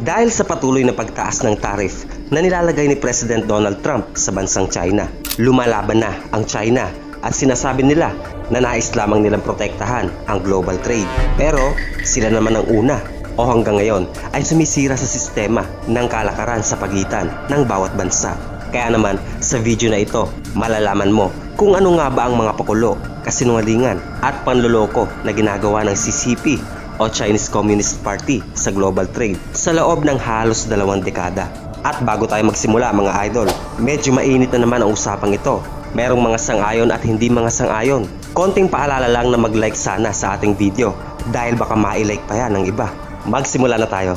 Dahil sa patuloy na pagtaas ng tarif na nilalagay ni President Donald Trump sa bansang China, lumalaban na ang China at sinasabi nila na nais lamang nilang protektahan ang global trade. Pero sila naman ang una o hanggang ngayon ay sumisira sa sistema ng kalakaran sa pagitan ng bawat bansa. Kaya naman sa video na ito, malalaman mo kung ano nga ba ang mga pakulo, kasinungalingan at panloloko na ginagawa ng CCP o Chinese Communist Party sa global trade sa loob ng halos dalawang dekada. At bago tayo magsimula mga idol, medyo mainit na naman ang usapang ito. Merong mga sangayon at hindi mga sangayon. Konting paalala lang na mag-like sana sa ating video dahil baka ma-like pa yan ng iba. Magsimula na tayo.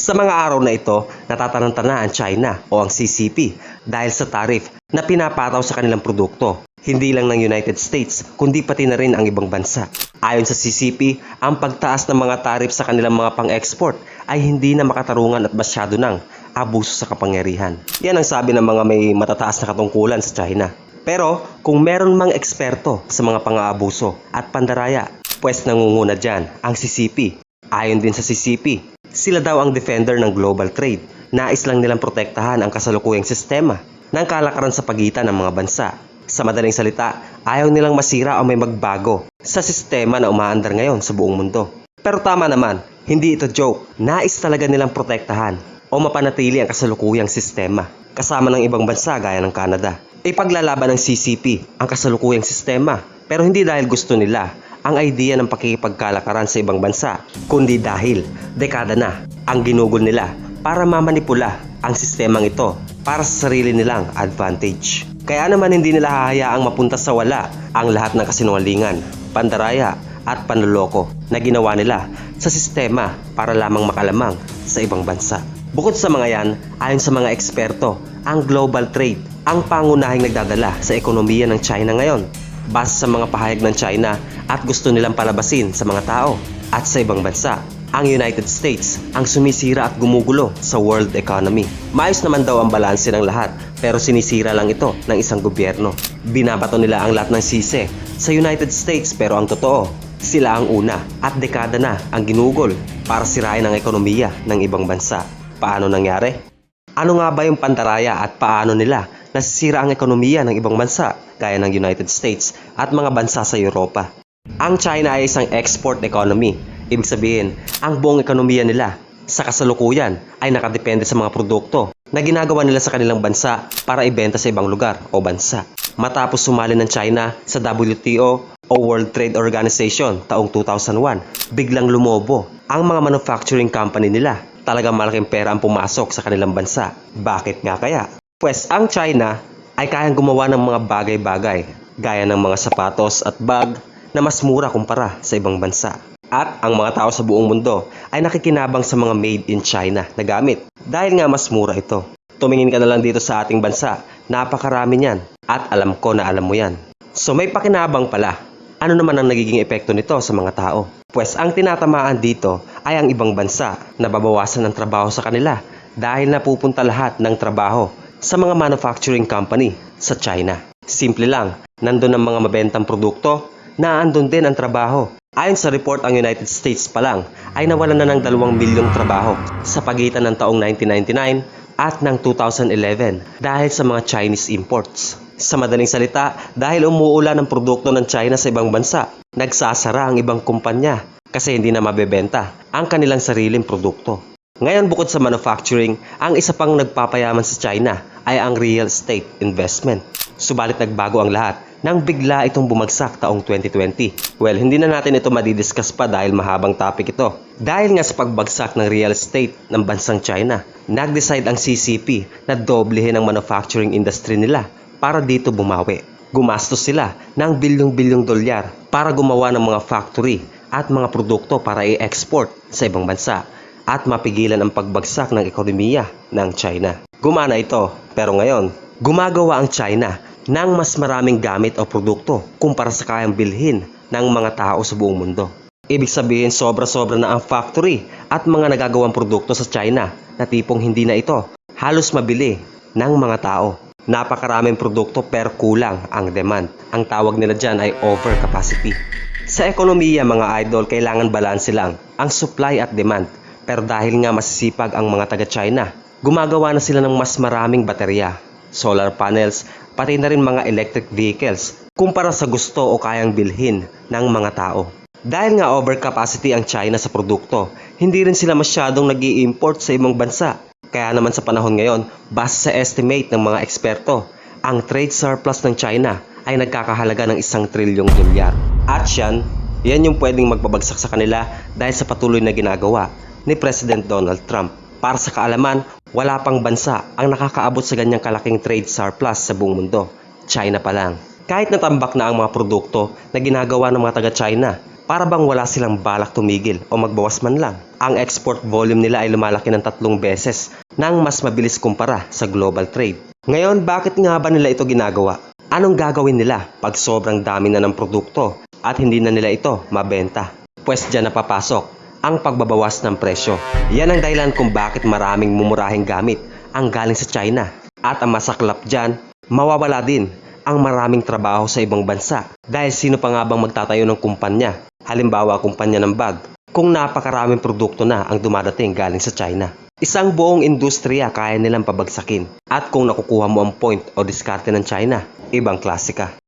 Sa mga araw na ito, natataranta na ang China o ang CCP dahil sa tarif na pinapataw sa kanilang produkto. Hindi lang ng United States, kundi pati na rin ang ibang bansa. Ayon sa CCP, ang pagtaas ng mga tarif sa kanilang mga pang-export ay hindi na makatarungan at masyado ng abuso sa kapangyarihan. Yan ang sabi ng mga may matataas na katungkulan sa China. Pero kung meron mang eksperto sa mga pang-aabuso at pandaraya, pwes nangunguna dyan ang CCP. Ayon din sa CCP, sila daw ang defender ng global trade. Nais lang nilang protektahan ang kasalukuyang sistema ng kalakaran sa pagitan ng mga bansa. Sa madaling salita, ayaw nilang masira o may magbago sa sistema na umaandar ngayon sa buong mundo. Pero tama naman, hindi ito joke. Nais talaga nilang protektahan o mapanatili ang kasalukuyang sistema kasama ng ibang bansa gaya ng Canada. Ipaglalaban ng CCP ang kasalukuyang sistema pero hindi dahil gusto nila ang idea ng pakikipagkalakaran sa ibang bansa, kundi dahil dekada na ang ginugol nila para mamanipula ang sistemang ito para sa sarili nilang advantage. Kaya naman hindi nila hahayaang mapunta sa wala ang lahat ng kasinungalingan, pandaraya at panloloko na ginawa nila sa sistema para lamang makalamang sa ibang bansa. Bukod sa mga yan, ayon sa mga eksperto, ang global trade ang pangunahing nagdadala sa ekonomiya ng China ngayon base sa mga pahayag ng China at gusto nilang palabasin sa mga tao at sa ibang bansa. Ang United States ang sumisira at gumugulo sa world economy. Maayos naman daw ang balanse ng lahat pero sinisira lang ito ng isang gobyerno. Binabato nila ang lahat ng sise sa United States pero ang totoo, sila ang una at dekada na ang ginugol para sirain ang ekonomiya ng ibang bansa. Paano nangyari? Ano nga ba yung pantaraya at paano nila nasisira ang ekonomiya ng ibang bansa gaya ng United States at mga bansa sa Europa? Ang China ay isang export economy. Ibig sabihin, ang buong ekonomiya nila sa kasalukuyan ay nakadepende sa mga produkto na ginagawa nila sa kanilang bansa para ibenta sa ibang lugar o bansa. Matapos sumali ng China sa WTO o World Trade Organization taong 2001, biglang lumobo ang mga manufacturing company nila. Talagang malaking pera ang pumasok sa kanilang bansa. Bakit nga kaya? Pues ang China ay kayang gumawa ng mga bagay-bagay gaya ng mga sapatos at bag na mas mura kumpara sa ibang bansa. At ang mga tao sa buong mundo ay nakikinabang sa mga made in China na gamit dahil nga mas mura ito. Tumingin ka na lang dito sa ating bansa, napakarami niyan at alam ko na alam mo yan. So may pakinabang pala. Ano naman ang nagiging epekto nito sa mga tao? Pues ang tinatamaan dito ay ang ibang bansa na babawasan ng trabaho sa kanila dahil napupunta lahat ng trabaho sa mga manufacturing company sa China. Simple lang, nandun ang mga mabentang produkto, naandun din ang trabaho. Ayon sa report, ang United States pa lang ay nawalan na ng 2 milyong trabaho sa pagitan ng taong 1999 at ng 2011 dahil sa mga Chinese imports. Sa madaling salita, dahil umuulan ng produkto ng China sa ibang bansa, nagsasara ang ibang kumpanya kasi hindi na mabebenta ang kanilang sariling produkto. Ngayon bukod sa manufacturing, ang isa pang nagpapayaman sa China ay ang real estate investment. Subalit nagbago ang lahat nang bigla itong bumagsak taong 2020. Well, hindi na natin ito madidiscuss pa dahil mahabang topic ito. Dahil nga sa pagbagsak ng real estate ng bansang China, nag-decide ang CCP na doblehin ang manufacturing industry nila para dito bumawi. Gumastos sila ng bilyong-bilyong dolyar para gumawa ng mga factory at mga produkto para i-export sa ibang bansa at mapigilan ang pagbagsak ng ekonomiya ng China. Gumana ito, pero ngayon, gumagawa ang China ng mas maraming gamit o produkto kumpara sa kayang bilhin ng mga tao sa buong mundo. Ibig sabihin sobra-sobra na ang factory at mga nagagawang produkto sa China na tipong hindi na ito halos mabili ng mga tao. Napakaraming produkto pero kulang ang demand. Ang tawag nila dyan ay overcapacity. Sa ekonomiya mga idol, kailangan balanse lang ang supply at demand. Pero dahil nga masisipag ang mga taga-China, gumagawa na sila ng mas maraming baterya, solar panels, pati na rin mga electric vehicles kumpara sa gusto o kayang bilhin ng mga tao. Dahil nga overcapacity ang China sa produkto, hindi rin sila masyadong nag import sa ibang bansa. Kaya naman sa panahon ngayon, base sa estimate ng mga eksperto, ang trade surplus ng China ay nagkakahalaga ng isang trilyong dolyar. At yan, yan yung pwedeng magpabagsak sa kanila dahil sa patuloy na ginagawa ni President Donald Trump. Para sa kaalaman, wala pang bansa ang nakakaabot sa ganyang kalaking trade surplus sa buong mundo. China pa lang. Kahit natambak na ang mga produkto na ginagawa ng mga taga-China, para bang wala silang balak tumigil o magbawas man lang. Ang export volume nila ay lumalaki ng tatlong beses nang mas mabilis kumpara sa global trade. Ngayon, bakit nga ba nila ito ginagawa? Anong gagawin nila pag sobrang dami na ng produkto at hindi na nila ito mabenta? Pwes dyan napapasok ang pagbabawas ng presyo. Yan ang dahilan kung bakit maraming mumurahing gamit ang galing sa China. At ang masaklap dyan, mawawala din ang maraming trabaho sa ibang bansa. Dahil sino pa nga bang magtatayo ng kumpanya? Halimbawa, kumpanya ng bag. Kung napakaraming produkto na ang dumadating galing sa China. Isang buong industriya kaya nilang pabagsakin. At kung nakukuha mo ang point o diskarte ng China, ibang klase ka.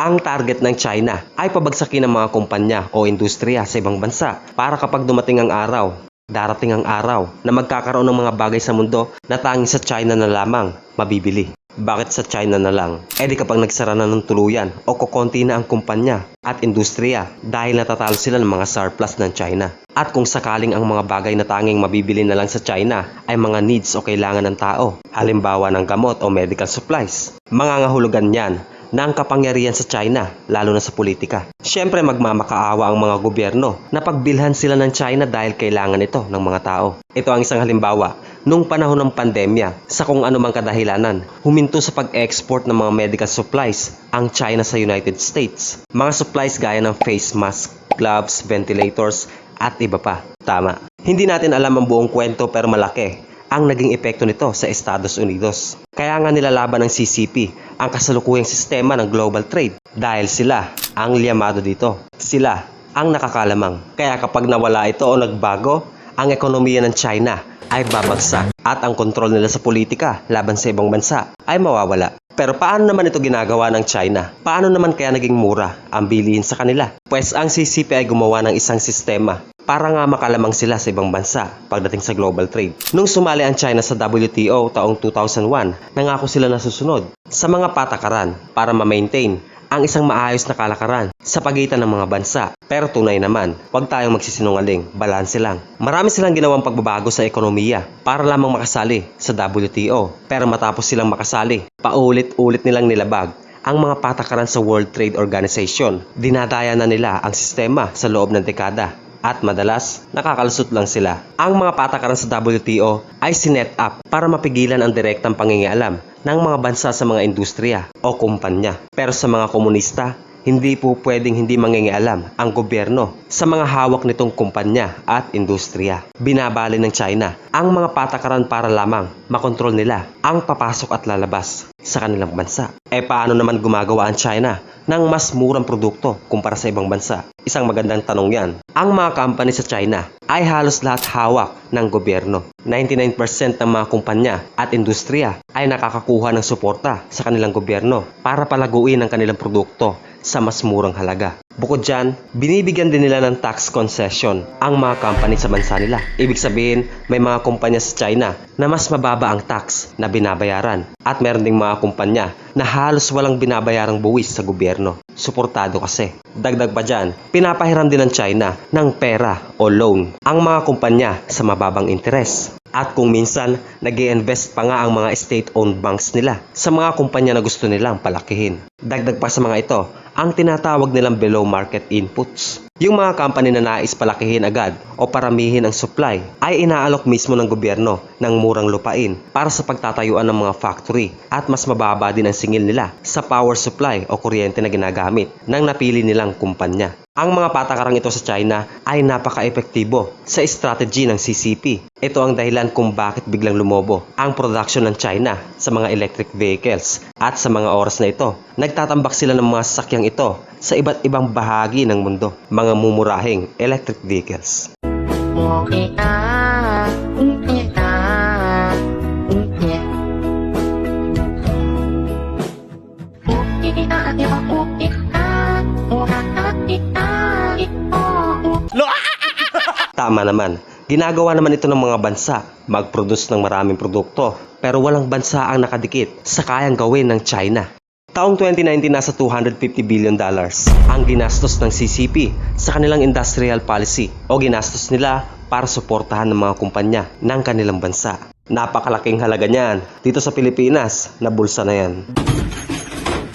Ang target ng China ay pabagsakin ng mga kumpanya o industriya sa ibang bansa para kapag dumating ang araw, darating ang araw na magkakaroon ng mga bagay sa mundo na tanging sa China na lamang mabibili. Bakit sa China na lang? E di kapag nagsara na ng tuluyan o kukonti na ang kumpanya at industriya dahil natatalo sila ng mga surplus ng China. At kung sakaling ang mga bagay na tanging mabibili na lang sa China ay mga needs o kailangan ng tao, halimbawa ng gamot o medical supplies, mangangahulugan yan ng kapangyarihan sa China, lalo na sa politika. Siyempre magmamakaawa ang mga gobyerno na pagbilhan sila ng China dahil kailangan ito ng mga tao. Ito ang isang halimbawa. Nung panahon ng pandemya, sa kung anumang kadahilanan, huminto sa pag-export ng mga medical supplies ang China sa United States. Mga supplies gaya ng face mask, gloves, ventilators, at iba pa. Tama. Hindi natin alam ang buong kwento pero malaki ang naging epekto nito sa Estados Unidos. Kaya nga nilalaban ng CCP ang kasalukuyang sistema ng global trade dahil sila ang liyamado dito. Sila ang nakakalamang. Kaya kapag nawala ito o nagbago, ang ekonomiya ng China ay babagsak at ang kontrol nila sa politika laban sa ibang bansa ay mawawala. Pero paano naman ito ginagawa ng China? Paano naman kaya naging mura ang bilihin sa kanila? Pues ang CCP ay gumawa ng isang sistema para nga makalamang sila sa ibang bansa pagdating sa global trade. Nung sumali ang China sa WTO taong 2001, nangako sila na susunod sa mga patakaran para ma-maintain ang isang maayos na kalakaran sa pagitan ng mga bansa. Pero tunay naman, huwag tayong magsisinungaling, balanse lang. Marami silang ginawang pagbabago sa ekonomiya para lamang makasali sa WTO. Pero matapos silang makasali, paulit-ulit nilang nilabag ang mga patakaran sa World Trade Organization. Dinadaya na nila ang sistema sa loob ng dekada at madalas nakakalusot lang sila. Ang mga patakaran sa WTO ay sinet up para mapigilan ang direktang pangingialam ng mga bansa sa mga industriya o kumpanya. Pero sa mga komunista, hindi po pwedeng hindi mangingialam ang gobyerno sa mga hawak nitong kumpanya at industriya. Binabali ng China ang mga patakaran para lamang makontrol nila ang papasok at lalabas sa kanilang bansa. E paano naman gumagawa ang China ng mas murang produkto kumpara sa ibang bansa? Isang magandang tanong yan. Ang mga company sa China ay halos lahat hawak ng gobyerno. 99% ng mga kumpanya at industriya ay nakakakuha ng suporta sa kanilang gobyerno para palaguin ang kanilang produkto sa mas murang halaga. Bukod dyan, binibigyan din nila ng tax concession ang mga company sa bansa nila. Ibig sabihin, may mga kumpanya sa China na mas mababa ang tax na binabayaran at meron ding mga kumpanya na halos walang binabayarang buwis sa gobyerno. Suportado kasi. Dagdag pa dyan, pinapahiram din ng China ng pera o loan ang mga kumpanya sa mababang interes. At kung minsan, nag invest pa nga ang mga state-owned banks nila sa mga kumpanya na gusto nilang palakihin. Dagdag pa sa mga ito, ang tinatawag nilang below market inputs. Yung mga company na nais palakihin agad o paramihin ang supply ay inaalok mismo ng gobyerno ng murang lupain para sa pagtatayuan ng mga factory at mas mababa din ang singil nila sa power supply o kuryente na ginagamit ng napili nilang kumpanya. Ang mga patakarang ito sa China ay napaka-epektibo sa strategy ng CCP. Ito ang dahilan kung bakit biglang lumobo ang production ng China sa mga electric vehicles at sa mga oras na ito, nagtatambak sila ng mga sasakyang ito sa iba't ibang bahagi ng mundo, mga mumurahing electric vehicles. Ukita, ukita, ukit. Tama naman, ginagawa naman ito ng mga bansa, mag-produce ng maraming produkto, pero walang bansa ang nakadikit sa kayang gawin ng China. Taong 2019 nasa 250 billion dollars ang ginastos ng CCP sa kanilang industrial policy o ginastos nila para suportahan ng mga kumpanya ng kanilang bansa. Napakalaking halaga niyan dito sa Pilipinas na bulsa na yan.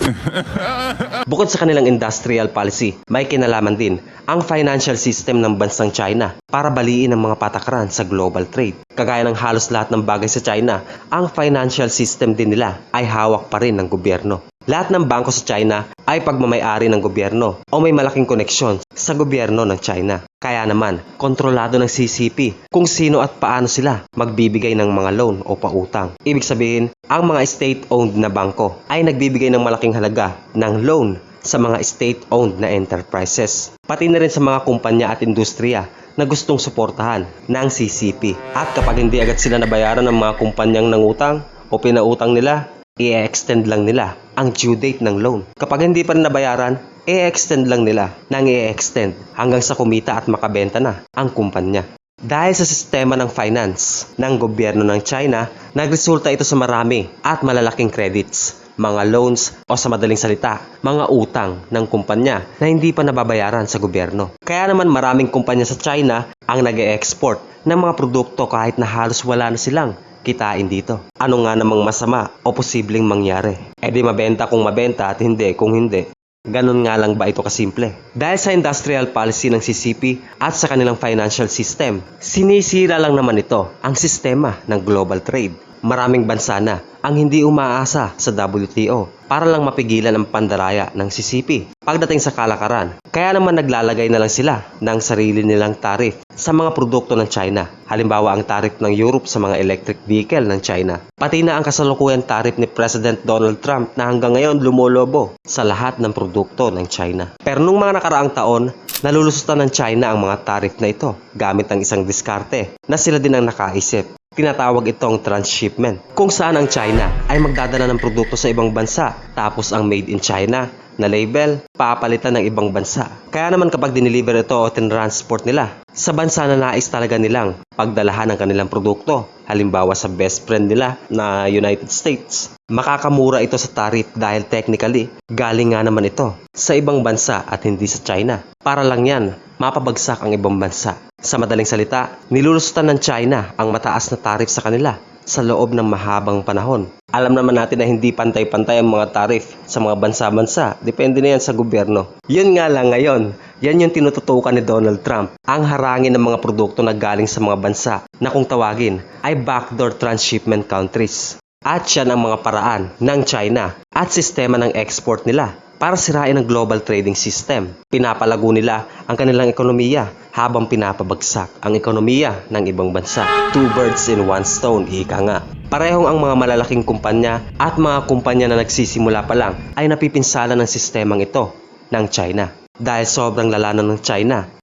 Bukod sa kanilang industrial policy, may kinalaman din ang financial system ng bansang China para baliin ang mga patakaran sa global trade. Kagaya ng halos lahat ng bagay sa China, ang financial system din nila ay hawak pa rin ng gobyerno. Lahat ng bangko sa China ay pagmamayari ng gobyerno o may malaking koneksyon sa gobyerno ng China. Kaya naman, kontrolado ng CCP kung sino at paano sila magbibigay ng mga loan o pautang. Ibig sabihin, ang mga state-owned na bangko ay nagbibigay ng malaking halaga ng loan sa mga state-owned na enterprises. Pati na rin sa mga kumpanya at industriya na gustong suportahan ng CCP. At kapag hindi agad sila nabayaran ng mga kumpanyang nangutang o pinautang nila, i-extend lang nila ang due date ng loan. Kapag hindi pa rin nabayaran, i-extend lang nila nang i-extend hanggang sa kumita at makabenta na ang kumpanya. Dahil sa sistema ng finance ng gobyerno ng China, nagresulta ito sa marami at malalaking credits, mga loans o sa madaling salita, mga utang ng kumpanya na hindi pa nababayaran sa gobyerno. Kaya naman maraming kumpanya sa China ang nag export ng mga produkto kahit na halos wala na silang kitain dito. Ano nga namang masama o posibleng mangyari? E di mabenta kung mabenta at hindi kung hindi. Ganon nga lang ba ito kasimple? Dahil sa industrial policy ng CCP at sa kanilang financial system, sinisira lang naman ito ang sistema ng global trade. Maraming bansa na ang hindi umaasa sa WTO para lang mapigilan ang pandaraya ng CCP pagdating sa kalakaran. Kaya naman naglalagay na lang sila ng sarili nilang tarif sa mga produkto ng China. Halimbawa ang tarif ng Europe sa mga electric vehicle ng China. Pati na ang kasalukuyang tarif ni President Donald Trump na hanggang ngayon lumolobo sa lahat ng produkto ng China. Pero nung mga nakaraang taon, nalulusutan ng China ang mga tarif na ito gamit ang isang diskarte na sila din ang nakaisip. Tinatawag itong transshipment, kung saan ang China ay magdadala ng produkto sa ibang bansa tapos ang made in China na label papalitan ng ibang bansa. Kaya naman kapag dineliver ito o tinransport nila sa bansa na nais talaga nilang pagdalahan ng kanilang produkto, halimbawa sa best friend nila na United States, makakamura ito sa tarif dahil technically galing nga naman ito sa ibang bansa at hindi sa China. Para lang yan, mapabagsak ang ibang bansa. Sa madaling salita, nilulusutan ng China ang mataas na tarif sa kanila sa loob ng mahabang panahon. Alam naman natin na hindi pantay-pantay ang mga tarif sa mga bansa-bansa. Depende na yan sa gobyerno. Yun nga lang ngayon, yan yung tinututukan ni Donald Trump. Ang harangin ng mga produkto na galing sa mga bansa na kung tawagin ay backdoor transshipment countries. At yan ang mga paraan ng China at sistema ng export nila para sirain ang global trading system. Pinapalago nila ang kanilang ekonomiya habang pinapabagsak ang ekonomiya ng ibang bansa. Two birds in one stone, ika nga. Parehong ang mga malalaking kumpanya at mga kumpanya na nagsisimula pa lang ay napipinsala ng sistemang ito ng China. Dahil sobrang lalanan ng China,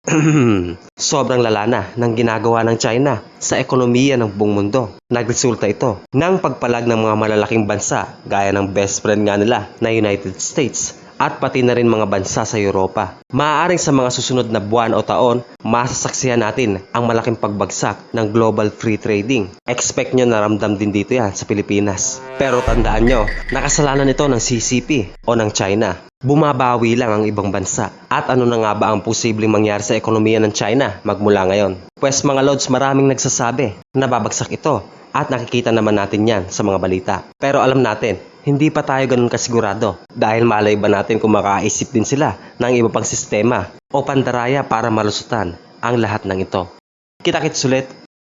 Sobrang lala na ng ginagawa ng China sa ekonomiya ng buong mundo. Nagresulta ito ng pagpalag ng mga malalaking bansa gaya ng best friend nga nila na United States at pati na rin mga bansa sa Europa. Maaaring sa mga susunod na buwan o taon, masasaksihan natin ang malaking pagbagsak ng global free trading. Expect nyo na ramdam din dito yan sa Pilipinas. Pero tandaan nyo, nakasalanan ito ng CCP o ng China. Bumabawi lang ang ibang bansa. At ano na nga ba ang posibleng mangyari sa ekonomiya ng China magmula ngayon? Pwes mga lods maraming nagsasabi na babagsak ito at nakikita naman natin yan sa mga balita. Pero alam natin, hindi pa tayo ganun kasigurado dahil malay ba natin kung makaisip din sila ng iba pang sistema o pandaraya para malusutan ang lahat ng ito. Kita-kits ulit